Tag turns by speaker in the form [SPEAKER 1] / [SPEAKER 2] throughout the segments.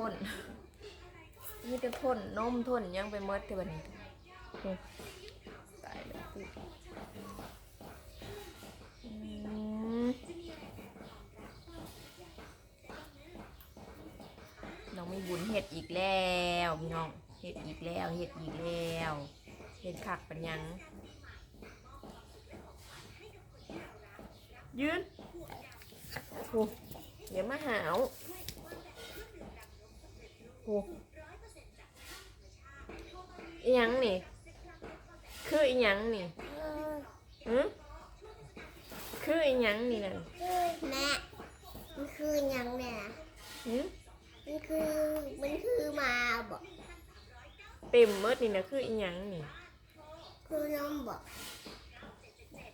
[SPEAKER 1] ทนมีแต่ทนนมทนยังไปเมดเท่านี้โอ้ตายแล้วปุ๊อืมน้องมีบุญเห็ดอีกแล้วพี่น้องเห็ดอีกแล้วเห็ดอีกแล้วเห็ดคักเป็นยัง ยืนโอ้เดี๋ยวมาหาว โอ้อีหยังนี่ คืออีหยังนี่หือคืออีหยังนี่นั่น
[SPEAKER 2] แม่มันคือหยังเนี่ย
[SPEAKER 1] หือ
[SPEAKER 2] มันคือมันคือมาบอก
[SPEAKER 1] เต็มเมดนี่นะคืออีหยังนี่
[SPEAKER 2] คือน้องบอก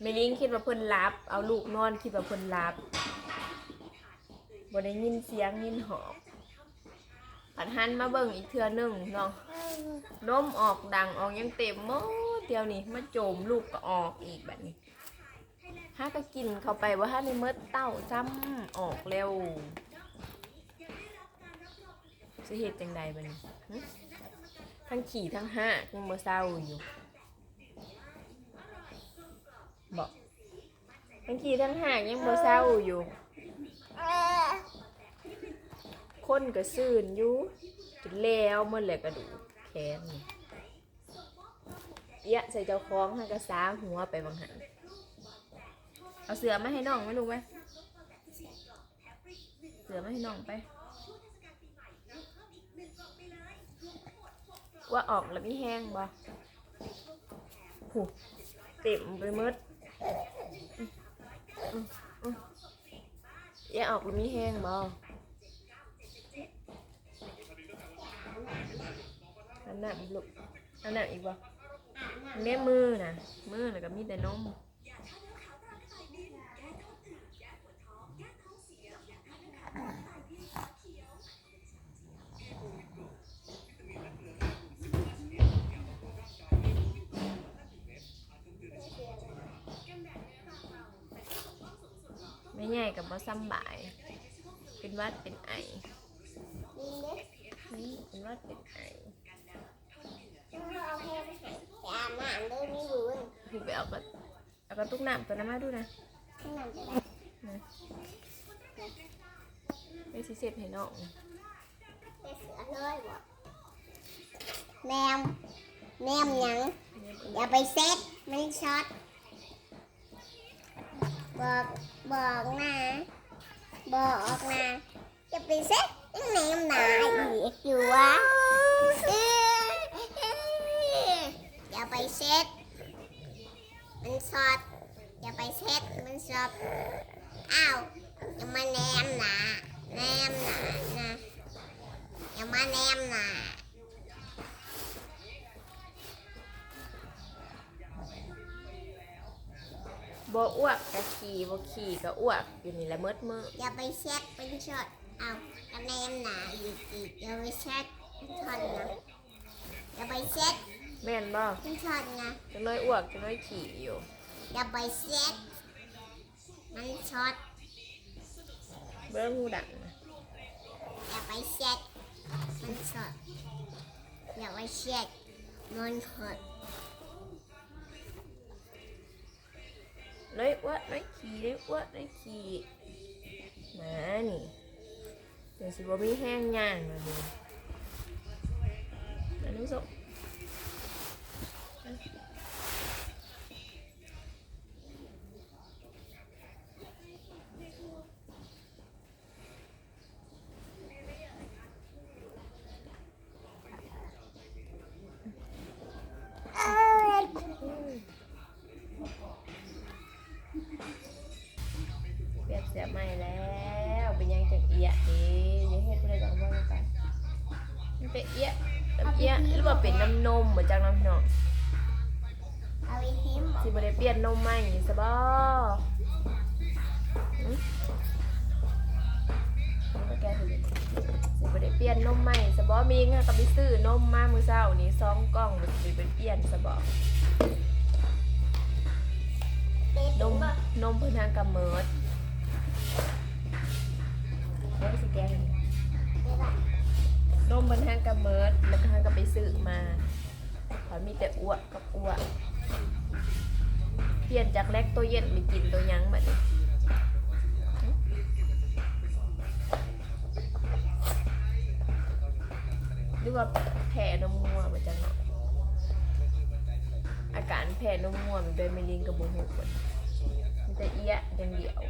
[SPEAKER 1] แม่ลิงคิดว่าเพิ่นรับ เอาลูกนอนคิดว่าเพิ่นรับบ่ได้ยินเสียงยินหอบ ผัดหันมาเบิ่งอีกเทื่อนึงเนาะนมออกดังออกยังเต็มหมดเดียวนี่มาโจมลูกก็ออกอีกแบบนี้ถ้าก็กินเข้าไปว่าถ้าในเมื่อเต้าซ้ำออกเร็วสเหตุจังใดบัดนี้ทั้งขี่ทั้งห้ายังบ่เศร้าอยู่บอกทั้งขี่ทั้งห้ายังบ่เศร้าอยู่ คนก็ซื่นอยู่จนแล้วเมื่อไหร่กระดูกแขนนี่เอี้ยะใส่เจ้าของให้กระซาหัวไปบางหันเอาเสือมาให้น้องไหมลูกไหมเสือมาให้น้องไปว่าออกแล้วมีแห้งบ่หูเต็มไปมดอืมอืมอืมเอี้ยะออกแล้วมีแห้งบ่ อันนั้นอีกลูกอันนั้นอีกบ่เนี้ยมือนะมือแล้วก็มีแต่นมไม่ใหญ่กับบ่ซ้ำบาย เป็นวัดเป็นไอ
[SPEAKER 2] เป็
[SPEAKER 1] นวัดเป็นไอ
[SPEAKER 2] เอาแค่ไปให้แต่อาบน้ำด้วยนี่บุญ
[SPEAKER 1] พี่ไปเอากระเอากระตุกน้ำตัวนั้นมาดูนะ
[SPEAKER 2] ขนาดจะได้
[SPEAKER 1] ไม่สิเสร็จให้น้อง
[SPEAKER 2] ไปเสือเลยบอกแมวแมวหยังอย่าไปเซ็ตมันช็อตบอกบอกนะบอกนะอย่าไปเซ็ตยังแนมหนาอีกอยู่วะเอ้ยอย่าไป เซ็ตมันช็อตอย่าไปเซ็ตมันช็อตอ้าวอย่ามาแนมหนาแนมหนานะอย่ามาแนมหนา
[SPEAKER 1] บ่อ้วกกะขี่บ่ขี่ก็อ้วกอยู่นี่แหละเมิดมือ
[SPEAKER 2] อย่าไปเช็ดเป็นช็อตเอาคะแนนหนาอีกอีกอย่าไปเช็ดเป็นช็อตนะอย่าไปเช็ด
[SPEAKER 1] แม่นบ่
[SPEAKER 2] เป็นช็อตนะ
[SPEAKER 1] จะน้อยอ้วกจะน้อยขี่อยู่
[SPEAKER 2] อย่าไปเช็ดมันช็อต
[SPEAKER 1] เบิ่งหูดังนะ
[SPEAKER 2] อย่าไปเช็ดมันช็อตอย่าไปเช็ดมันช็อต
[SPEAKER 1] น้อยอ้วกน้อยขี่น้อยอ้วกน้อยขี่มานี่เดี๋ยวสิบ่มีแห้งย่างเลยดูอันนี้สุ ว่าเป็นน้ำนมเหมือนจังน้ำพี่น้อง
[SPEAKER 2] เอาไปหิม
[SPEAKER 1] สิบ่ได้เปลี่ยนนมใหม่ซะบ่หึมันก็แก้สิสิบ่ได้เปลี่ยนนมใหม่ซะบ่มีเงินก็ไปซื้อนมมามื้อเช้านี้สองกล่องบ่สิไปเปลี่ยนซะบ่
[SPEAKER 2] เป็ด
[SPEAKER 1] นม
[SPEAKER 2] บ่
[SPEAKER 1] นมเพิ่นทางกำเมิดเดี๋ยวสิแกให้
[SPEAKER 2] เป็ดบ่
[SPEAKER 1] มมันห้างกับเมิร์ดแล้วก็ห้างกับไปซื้อมาขอมีแต่อ้วกกับอ้วกเปลี่ยนจากแรกตัวเย็นไปกินตัวยั้งแบบนี้หรือว่าแพ้นมงัวมาจากเนาะอาการแพ้นมงัวมันเป็นไม่ลิงกับบุหูคนมันจะเอี้ยอย่างเดียว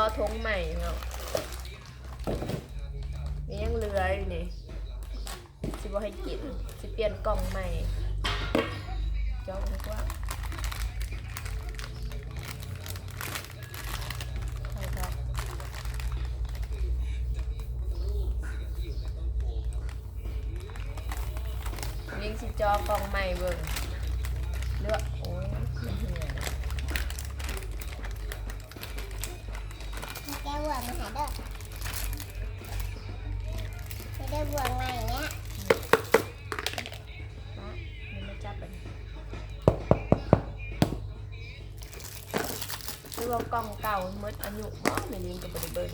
[SPEAKER 1] อทงใหม่เนาะนี่ยังเหลืออยู่นี่สิบ่ให้กินสิเปลี่ยนกล่องใหม่จอดีกว่าใช่ครับยิงสิจอกล่องใหม่เบิ่ง
[SPEAKER 2] บวกมาอย่างเงี้ย
[SPEAKER 1] นะมันไม่จับเป็นคือว่ากล่องเก่าเมื่ออายุบ่ไม่ลิงกับบริเบิร์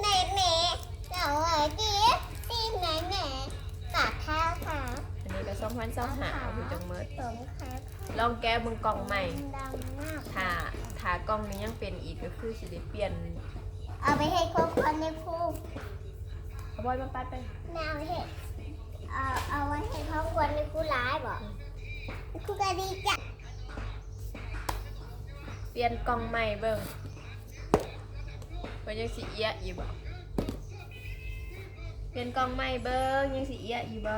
[SPEAKER 2] ไหนแหน่เหงาเหรอจีตีไหนแหน่ปากเท้าขาว
[SPEAKER 1] อันนี้ก็สองพันสองหาคุณจังเมิด
[SPEAKER 2] ผมขาว
[SPEAKER 1] ลองแก้มึงกล่องใหม่
[SPEAKER 2] ดำมาก
[SPEAKER 1] ถ้าถ้ากล่องนี้ยังเป็นอีกก็คือสิได้เปลี่ยน
[SPEAKER 2] เอาไปให้ครบคนในครู
[SPEAKER 1] เอาบอยมาปัดไป
[SPEAKER 2] ไม่เอาไปให้เอาเอาไว้ให้ครอบครัวในครูร้ายบอกครูก็ดีจ้ะ
[SPEAKER 1] เปลี่ยนกล่องใหม่เบิ่งมันยังสิเอียะอยู่บ่เปลี่ยนกล่องใหม่เบิ่งยังสิเอียะอยู่บ่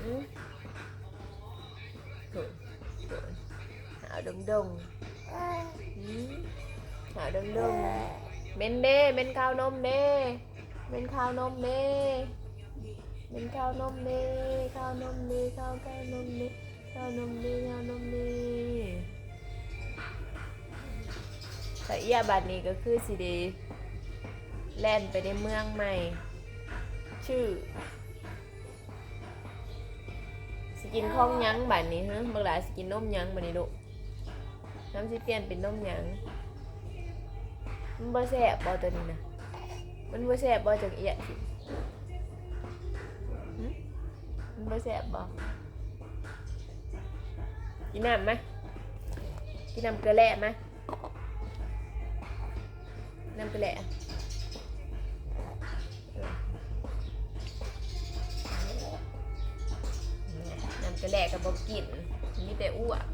[SPEAKER 1] อือโถ่โถ่หาดงดง ๆ
[SPEAKER 2] เออ
[SPEAKER 1] อืมหาดึงดึงเบนเด้เบนข้าวนมเด้เบนข้าวนมเด้เบนข้าวนมเด้ข้าวนมเด้ข้าวข้าวนมเด้ข้าวนมเด้ข้าวนมเด้แต่เอียบัดนี้ก็คือสิเดแล่นไปในเมืองใหม่ ชื่อสกินข้องหยังบัดนี้ฮะบางหลายสกินนมหยังบัดนี้ลูกน้ำสิเปลี่ยนเป็นนมหยัง มันบ่แซ่บบ่ตัวนี้นะมันบ่แซ่บบ่จังเอียดสิหึมันบ่แซ่บบ่กินน้ำไหมกินน้ำเกลือแร่ไหมน้ำเกลือแร่น้ำเกลือแร่กับบ่กินมีแต่อ้วก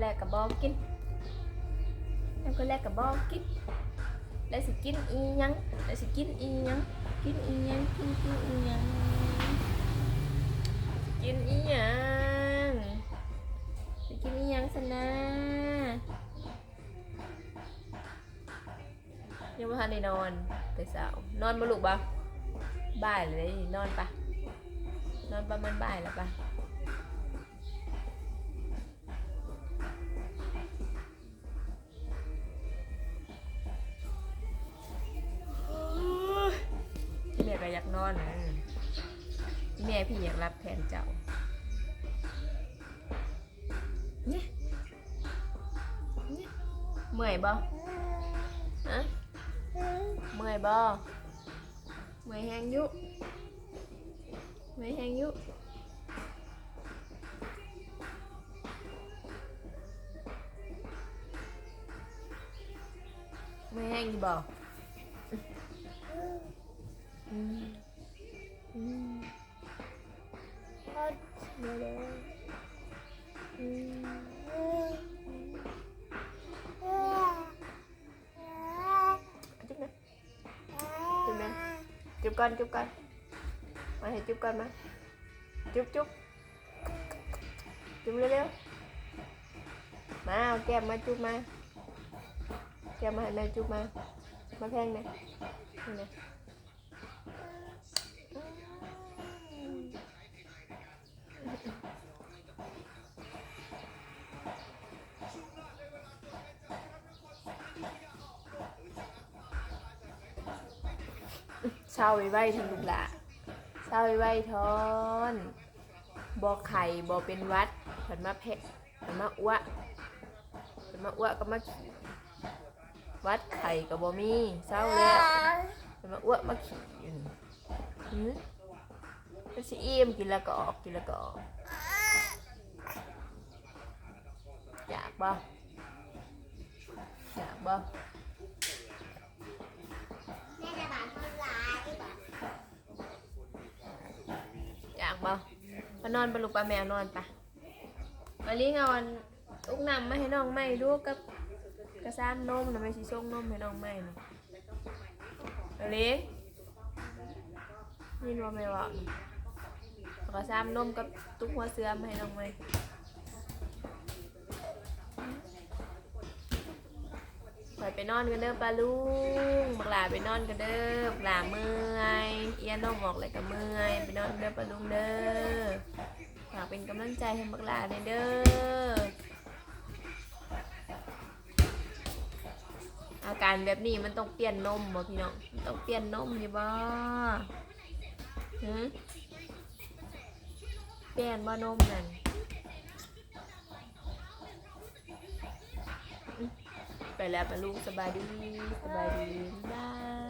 [SPEAKER 1] แร่กับบอกกินน้ำเกลือแร่กับบอกกินแล้วสิกินอีหยังแล้วสิกินอีหยังกินอีหยังกินกินอีหยังกินอีหยังไปกินอีหยังสนะยังไม่ทันได้นอนแต่สาวนอนมาลูกบ่บ่ายเลยนอนปะนอนประมาณบ่ายแล้วปะ ก็อยากนอนนะแม่พี่อยากรับแทนเจ้าเนี่ยเมื่อยบ่ฮะเมื่อยบ่เมื่อยแหงยุเมื่อยแหงยุเมื่อยแหงอยู่บ่ อืมอืมเดี๋ยวเลยอืมจุ๊บนะจุ๊บนะจุ๊บก่อนจุ๊บ ก่อนมาให้จุ๊บก่าจุ๊บจุ๊บจุ๊บเร็วๆมาเอาแก้มมาจุ๊บมาแก้มมาให้แม่จุ๊บมามาแพงเนี่ยนี่เนี่ยเช่าไว้ไว้ทำลูกหละเช่าไว้ไว้ทอนบ่ไข่บ่เป็นวัดผันมาเพะผันมาอ้วผันมาอ้วก็มาขี่วัดไข่กับบ่มีเศร้าแล้วผันมาอ้วมาขี่อยู่ มก็สิอิ่มกินแล้วก็ออกกินแล้วก็ออกอยากบ่อยากบ่
[SPEAKER 2] มานคนร้ายบ่
[SPEAKER 1] อยากบ่มานอนปลูกปลาแมวนอนปะมาลิงเอานลูกนำมาให้น้องใหม่ดูกกับกระซ้ามนมนะไม่สิส่งนมให้น้องใหม่นี่มาลิงยินว่าไม่ว่า กระซ้านมกับตุ๊กหัวเสือมาให้น้องใหม่ไปไปนอนกันเด้อปลาลุงบักหลาไปนอนกันเด้อบักหลาเมื่อยเอียน้องบอกเลยกับเมื่อยไปนอนกันเด้อปลาลุงเด้อฝากเป็นกำลังใจให้บักหลาเด้ออาการแบบนี้มันต้องเปลี่ยนนมบ่พี่น้องต้องเปลี่ยนนมอยู่บ่หื มเปลี่ยนบ่นมนั่นไปแล้วไปลูกสบายดี สบายดี